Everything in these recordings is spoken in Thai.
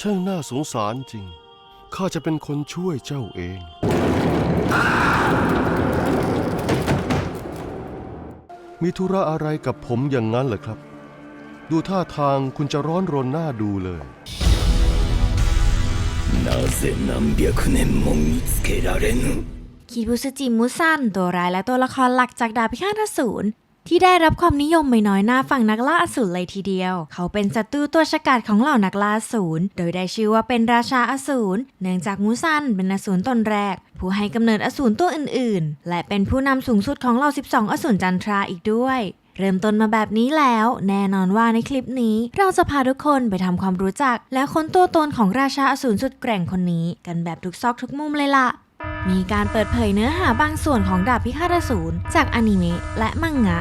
ช่างน่าสงสารจริง ข้าจะเป็นคนช่วยเจ้าเอง มีธุระอะไรกับผมอย่างนั้นเหรอครับ ดูท่าทางคุณจะร้อนรนหน้าดูเลย なぜ何百年も見つけられぬ คิบุสจิมุซันตัวร้ายและตัวละครหลักจากดาบพิฆาตอสูร ที่ได้รับความนิยมไม่น้อยหน้าฝั่งนักล่าอสูรเลยทีเดียว เขาเป็นศัตรูตัวฉกาจของเหล่านักล่าอสูร โดยได้ชื่อว่าเป็นราชาอสูร เนื่องจากมูซันเป็นอสูรตนแรก ผู้ให้กำเนิดอสูรตัวอื่นๆ และเป็นผู้นำสูงสุดของเหล่า 12 อสูรจันทราอีกด้วยเริ่มต้นมาแบบนี้แล้ว แน่นอนว่าในคลิปนี้ เราจะพาทุกคนไปทำความรู้จัก และค้นตัวตนของราชาอสูรสุดแกร่งคนนี้ กันแบบทุกซอกทุกมุมเลยล่ะ มีการเปิดเผยเนื้อหาบางส่วนของดาบพิฆาตอสูรจากอนิเมะและมังงะ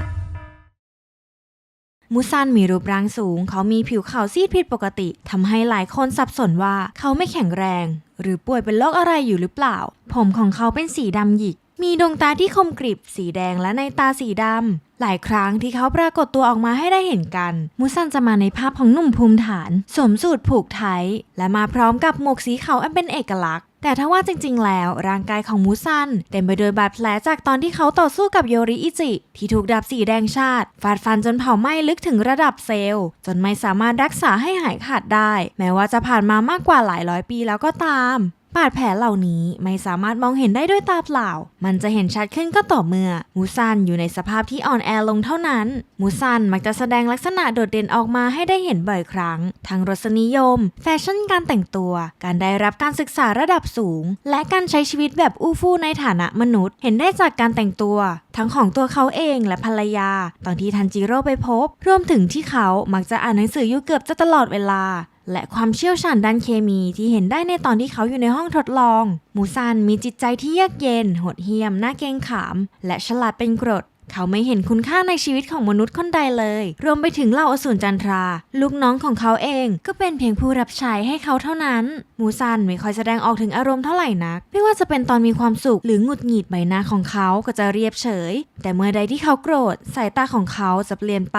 มูซันมีรูปร่างสูง เขามีผิวขาวซีดผิดปกติทำให้หลายคนสับสนว่าเขาไม่แข็งแรง หรือป่วยเป็นโรคอะไรอยู่หรือเปล่า ผมของเขาเป็นสีดำหยิก มีดวงตาที่คมกริบสีแดงและในตาสีดำหลายครั้งที่เขาปรากฏตัวออกมาให้ได้เห็นกัน มูซันจะมาในภาพของหนุ่มภูมิฐานสวมสูทผูกไทยและมาพร้อมกับหมวกสีขาวอันเป็นเอกลักษณ์ แต่ถ้าว่าจริงๆ แล้วร่างกายของมูซันเต็มไปด้วยบาดแผลจากตอนที่เขาต่อสู้กับโยริอิจิ ที่ถูกดาบสีแดงชาติ ฟาดฟันจนเผาไหม้ลึกถึงระดับเซลล์ จนไม่สามารถรักษาให้หายขาดได้ แม้ว่าจะผ่านมามากกว่าหลายร้อยปีแล้วก็ตาม บาดแผลเหล่านี้ไม่สามารถมองเห็นได้ด้วยตาเปล่า มันจะเห็นชัดขึ้นก็ต่อเมื่อ มูซันอยู่ในสภาพที่อ่อนแอลงเท่านั้น มูซันมักจะแสดงลักษณะโดดเด่นออกมาให้ได้เห็นบ่อยครั้ง ทั้งรสนิยม แฟชั่นการแต่งตัว การได้รับการศึกษาระดับสูง และการใช้ชีวิตแบบอู้ฟู่ในฐานะมนุษย์ เห็นได้จากการแต่งตัว ทั้งของตัวเขาเองและภรรยา ตอนที่ทันจิโร่ไปพบ รวมถึงที่เขามักจะอ่านหนังสืออยู่เกือบจะตลอดเวลา และความเชี่ยวชาญด้านเคมีที่เห็นได้ในตอนที่เขาอยู่ในห้องทดลอง มูซันมีจิตใจที่เยือกเย็น โหดเหี้ยม น่าเกรงขาม และฉลาดเป็นกรด เขาไม่เห็นคุณค่าในชีวิตของมนุษย์คนใดเลย รวมไปถึงเหล่าอสูรจันทรา ลูกน้องของเขาเองก็เป็นเพียงผู้รับใช้ให้เขาเท่านั้นมูซันไม่ค่อยแสดงออกถึงอารมณ์เท่าไหร่นัก ไม่ว่าจะเป็นตอนมีความสุขหรือหงุดหงิดใบหน้าของเขาก็จะเรียบเฉย แต่เมื่อใดที่เขาโกรธสายตาของเขาจะเปลี่ยนไป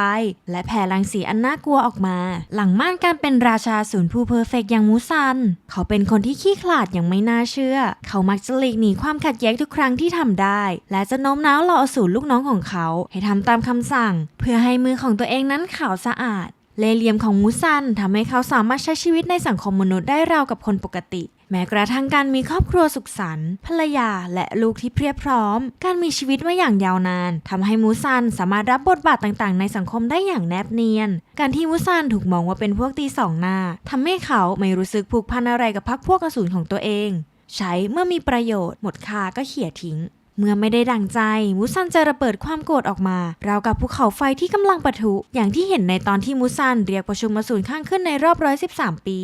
และแผ่รังสีอันน่ากลัวออกมา หลังม่านการเป็นราชาศูนย์ผู้เพอร์เฟกต์อย่างมูซัน เขาเป็นคนที่ขี้ขลาดอย่างไม่น่าเชื่อ เขามักจะหลีกหนีความขัดแย้งทุกครั้งที่ทำได้ และจะโน้มน้าวเหล่าอสูรลูกน้องของเขาให้ทำตามคำสั่ง เพื่อให้มือของตัวเองนั้นขาวสะอาด เล่เหลี่ยมของมูซันทำให้เขาสามารถใช้ชีวิตในสังคมมนุษย์ได้ราวกับคนปกติ แม้กระทั่งการมีครอบครัวสุขสันต์ภรรยาและลูกที่เพียบพร้อม การมีชีวิตมาอย่างยาวนานทำให้มูซันสามารถรับบทบาทต่างๆ ในสังคมได้อย่างแนบเนียน การที่มูซันถูกมองว่าเป็นพวกตีสองหน้าทำให้เขาไม่รู้สึกผูกพันอะไรกับพรรคพวกอสูรของตัวเอง ใช้เมื่อมีประโยชน์หมดค่าก็เขี่ยทิ้ง เมื่อไม่ได้ดังใจมูซันจะระเบิดความโกรธออกมา ราวกับภูเขาไฟที่กำลังปะทุ อย่างที่เห็นในตอนที่มูซันเรียกประชุมอสูรข้างขึ้นในรอบร้อยสิบสามปี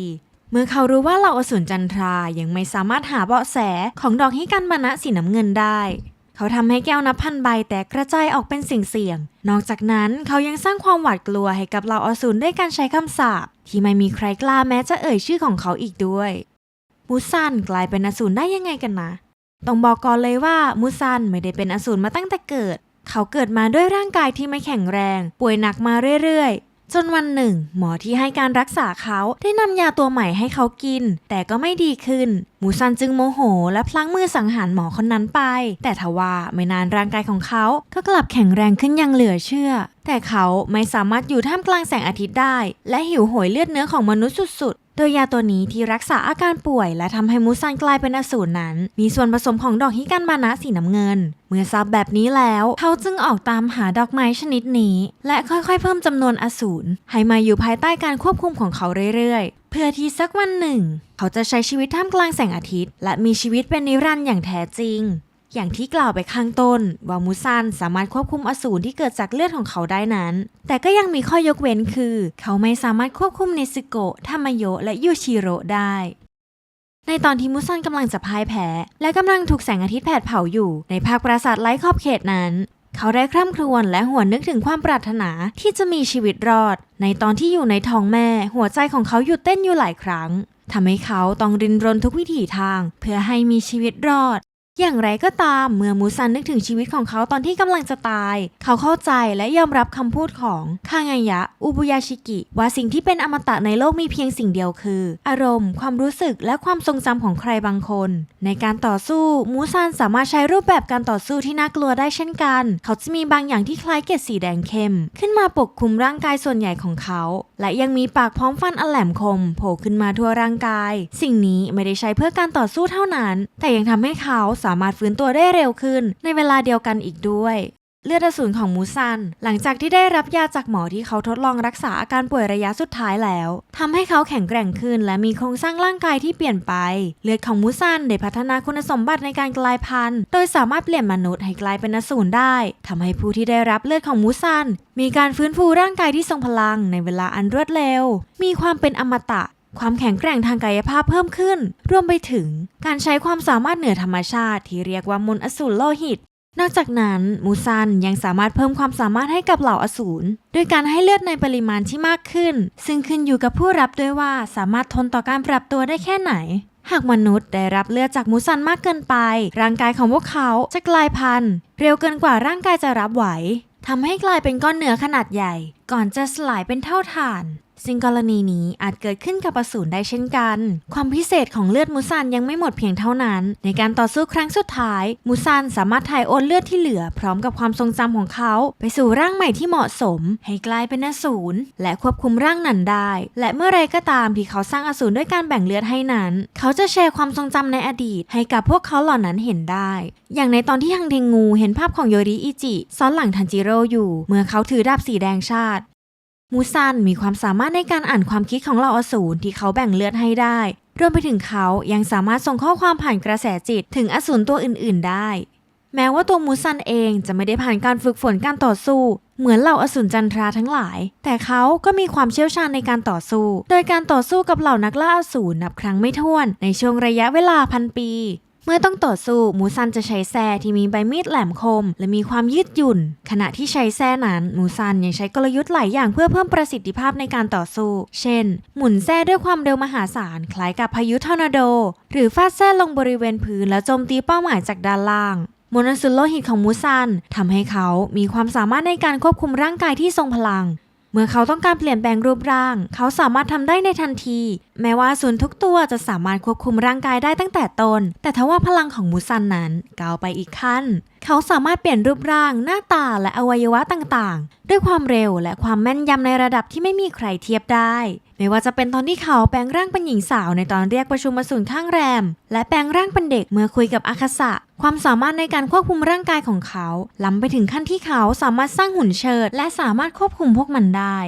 เมื่อเขารู้ว่าเหล่าอสูรจันทรายังไม่สามารถหาเบาะแสของดอกฮิกันมานะสีน้ำเงินได้เขาทำให้แก้วนับพันใบแตกกระจายออกเป็นสิ่งเสี่ยง นอกจากนั้นเขายังสร้างความหวาดกลัวให้กับเหล่าอสูรด้วยการใช้คำสาปที่ไม่มีใครกล้าแม้จะเอ่ยชื่อของเขาอีกด้วยมูซันกลายเป็นอสูรได้ยังไงกันนะ ต้องบอกก่อนเลยว่ามูซันไม่ได้เป็นอสูรมาตั้งแต่เกิด เขาเกิดมาด้วยร่างกายที่ไม่แข็งแรง ป่วยหนักมาเรื่อยๆ จนวันหนึ่ง หมอที่ให้การรักษาเขาได้นำยาตัวใหม่ให้เขากิน แต่ก็ไม่ดีขึ้น มูซันจึงโมโห และพลั้งมือสังหารหมอคนนั้นไป แต่ทว่าไม่นานร่างกายของเขาก็กลับแข็งแรงขึ้นอย่างเหลือเชื่อ แต่เขาไม่สามารถอยู่ท่ามกลางแสงอาทิตย์ได้ และหิวโหยเลือดเนื้อของมนุษย์สุดๆ โดยยาตัวนี้ที่รักษาอาการป่วย และทำให้มูซันกลายเป็นอสูรนั้น มีส่วนผสมของดอกฮิกันมานะสีน้ำเงิน เมื่อทราบแบบนี้แล้ว เขาจึงออกตามหาดอกไม้ชนิดนี้ และค่อยๆ เพิ่มจำนวนอสูรให้มาอยู่ภายใต้การควบคุมของเขาเรื่อยๆ เพื่อที่สักวันหนึ่ง เขาจะใช้ชีวิตท่ามกลางแสงอาทิตย์ และมีชีวิตเป็นนิรันดร์อย่างแท้จริง อย่างที่กล่าวไปข้างต้นว่ามูซันสามารถควบคุมอสูรที่เกิดจากเลือดของเขาได้นั้น แต่ก็ยังมีข้อยกเว้นคือ เขาไม่สามารถควบคุมเนซึโกะทามโยะและยูชิโร่ได้ ในตอนที่มูซันกำลังจะพ่ายแพ้ และกำลังถูกแสงอาทิตย์แผดเผาอยู่ ในภาคปราสาทไร้ขอบเขตนั้นเขาได้คร่ำครวญและหัวนึกถึงความปรารถนาที่จะมีชีวิตรอด ในตอนที่อยู่ในท้องแม่ หัวใจของเขาหยุดเต้นอยู่หลายครั้งทำให้เขาต้องรินรนทุกวิถีทาง เพื่อให้มีชีวิตรอด อย่างไรก็ตามเมื่อมูซันนึกถึงชีวิตของเขาตอนที่กำลังจะตาย เขาเข้าใจและยอมรับคำพูดของคางายะ อุบุยาชิกิ ว่าสิ่งที่เป็นอมตะในโลกมีเพียงสิ่งเดียวคือ อารมณ์ ความรู้สึกและความทรงจำของใครบางคน ในการต่อสู้มูซันสามารถใช้รูปแบบการต่อสู้ที่น่ากลัวได้เช่นกัน เขาจะมีบางอย่างที่คล้ายเกล็ดสีแดงเข้ม ขึ้นมาปกคลุมร่างกายส่วนใหญ่ของเขา และยังมีปากพร้อมฟันอันแหลมคม โผล่ขึ้นมาทั่วร่างกาย สิ่งนี้ไม่ได้ใช้เพื่อการต่อสู้เท่านั้น แต่ยังทำให้เขาสามารถฟื้นตัวได้เร็วขึ้น ในเวลาเดียวกันอีกด้วย เลือดอสูรของมูซัน หลังจากที่ได้รับยาจากหมอที่เขาทดลองรักษาอาการป่วยระยะสุดท้ายแล้วทำให้เขาแข็งแกร่งขึ้น และมีโครงสร้างร่างกายที่เปลี่ยนไป เลือดของมูซันได้พัฒนาคุณสมบัติในการกลายพันธุ์ โดยสามารถเปลี่ยนมนุษย์ให้กลายเป็นอสูรได้ทำให้ผู้ที่ได้รับเลือดของมูซันมีการฟื้นฟูร่างกายที่ทรงพลังในเวลาอันรวดเร็ว มีความเป็นอมตะ ความแข็งแกร่งทางกายภาพเพิ่มขึ้น รวมไปถึงการใช้ความสามารถเหนือธรรมชาติที่เรียกว่ามนอสูรโลหิต นอกจากนั้นมูซันยังสามารถเพิ่มความสามารถให้กับเหล่าอสูรด้วยการให้เลือดในปริมาณที่มากขึ้น ซึ่งขึ้นอยู่กับผู้รับด้วยว่าสามารถทนต่อการปรับตัวได้แค่ไหนหากมนุษย์ได้รับเลือดจากมูซันมากเกินไป ร่างกายของพวกเขาจะกลายพันธุ์ เร็วเกินกว่าร่างกายจะรับไหวทำให้กลายเป็นก้อนเนื้อขนาดใหญ่ ก่อนจะสลายเป็นเท่าฐาน ซึ่งกรณีนี้อาจเกิดขึ้นกับอสูรได้เช่นกัน ความพิเศษของเลือดมูซันยังไม่หมดเพียงเท่านั้น ในการต่อสู้ครั้งสุดท้าย มูซันสามารถถ่ายโอนเลือดที่เหลือ พร้อมกับความทรงจำของเขา ไปสู่ร่างใหม่ที่เหมาะสม ให้กลายเป็นอสูรและควบคุมร่างนั้นได้ และเมื่อไรก็ตามที่เขาสร้างอสูรด้วยการแบ่งเลือดให้นั้น เขาจะแชร์ความทรงจำในอดีต ให้กับพวกเขาเหล่านั้นเห็นได้ อย่างในตอนที่ฮังเทงูเห็นภาพของโยริอิจิซ้อนหลังทันจิโร่อยู่ เมื่อเขาถือดาบสีแดงชาติ มูซันมีความสามารถในการอ่านความคิดของเหล่าอสูรที่เขาแบ่งเลือดให้ได้ รวมไปถึงเขายังสามารถส่งข้อความผ่านกระแสจิตถึงอสูรตัวอื่น ๆ ได้ แม้ว่าตัวมูซันเองจะไม่ได้ผ่านการฝึกฝนการต่อสู้ เหมือนเหล่าอสูรจันทราทั้งหลาย แต่เขาก็มีความเชี่ยวชาญในการต่อสู้ โดยการต่อสู้กับเหล่านักล่าอสูรนับครั้งไม่ถ้วนในช่วงระยะเวลาพันปี เมื่อต้องต่อสู้มูซันจะใช้แส้ที่มีใบมีดแหลมคม และมีความยืดหยุ่น ขณะที่ใช้แส้นั้นมูซันยังใช้กลยุทธ์หลายอย่างเพื่อเพิ่มประสิทธิภาพในการต่อสู้ เช่น หมุนแส้ด้วยความเร็วมหาศาลคล้ายกับพายุทอร์นาโด หรือฟาดแส้ลงบริเวณพื้นแล้วโจมตีเป้าหมายจากด้านล่างมนสุรโลหิตของมูซันทำให้เขามีความสามารถในการควบคุมร่างกายที่ทรงพลัง เมื่อเขาต้องการเปลี่ยนแปลงรูปร่าง เขาสามารถทำได้ในทันที แม้ว่าส่วนทุกตัวจะสามารถควบคุมร่างกายได้ตั้งแต่ต้นแต่ทว่าพลังของมูซันนั้นก้าวไปอีกขั้น เขาสามารถเปลี่ยนรูปร่าง หน้าตาและอวัยวะต่างๆ ด้วยความเร็วและความแม่นยำในระดับที่ไม่มีใครเทียบได้ ไม่ว่าจะเป็นตอนที่เขาแปลงร่างเป็นหญิงสาวในตอนเรียกประชุมอสูรข้างแรม และแปลงร่างเป็นเด็กเมื่อคุยกับอาคาสะ ความสามารถในการควบคุมร่างกายของเขาล้ำไปถึงขั้นที่เขาสามารถสร้างหุ่นเชิด และสามารถควบคุมพวกมันได้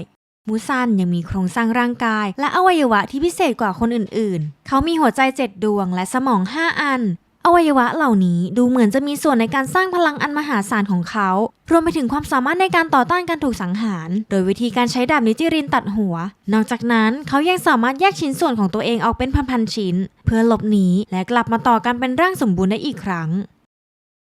มูซันยังมีโครงสร้างร่างกาย และอวัยวะที่พิเศษกว่าคนอื่นๆ เขามีหัวใจเจ็ดดวงและสมอง 5 อัน อวัยวะเหล่านี้ดูเหมือนจะมีส่วนในการสร้างพลังอันมหาศาลของเขา รวมไปถึงความสามารถในการต่อต้านการถูกสังหาร โดยวิธีการใช้ดาบนิจิรินตัดหัว นอกจากนั้นเขายังสามารถแยกชิ้นส่วนของตัวเองออกเป็นพันๆชิ้น เพื่อหลบหนีและกลับมาต่อกันเป็นร่างสมบูรณ์ได้อีกครั้ง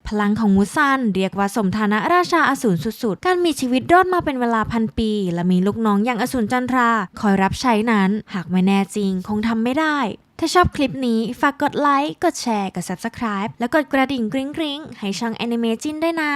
พลังของมูซันเรียกว่าสมฐานะราชาอสูรสุดๆ การมีชีวิตรอดมาเป็นเวลาพันปี และมีลูกน้องอย่างอสูรจันทรา คอยรับใช้นั้น หากไม่แน่จริงคงทำไม่ได้ ถ้าชอบคลิปนี้ ฝากกดไลค์ กดแชร์ กด subscribe แล้วกดกระดิ่งกริ๊งๆ ให้ช่อง Anime จินด้วยนะ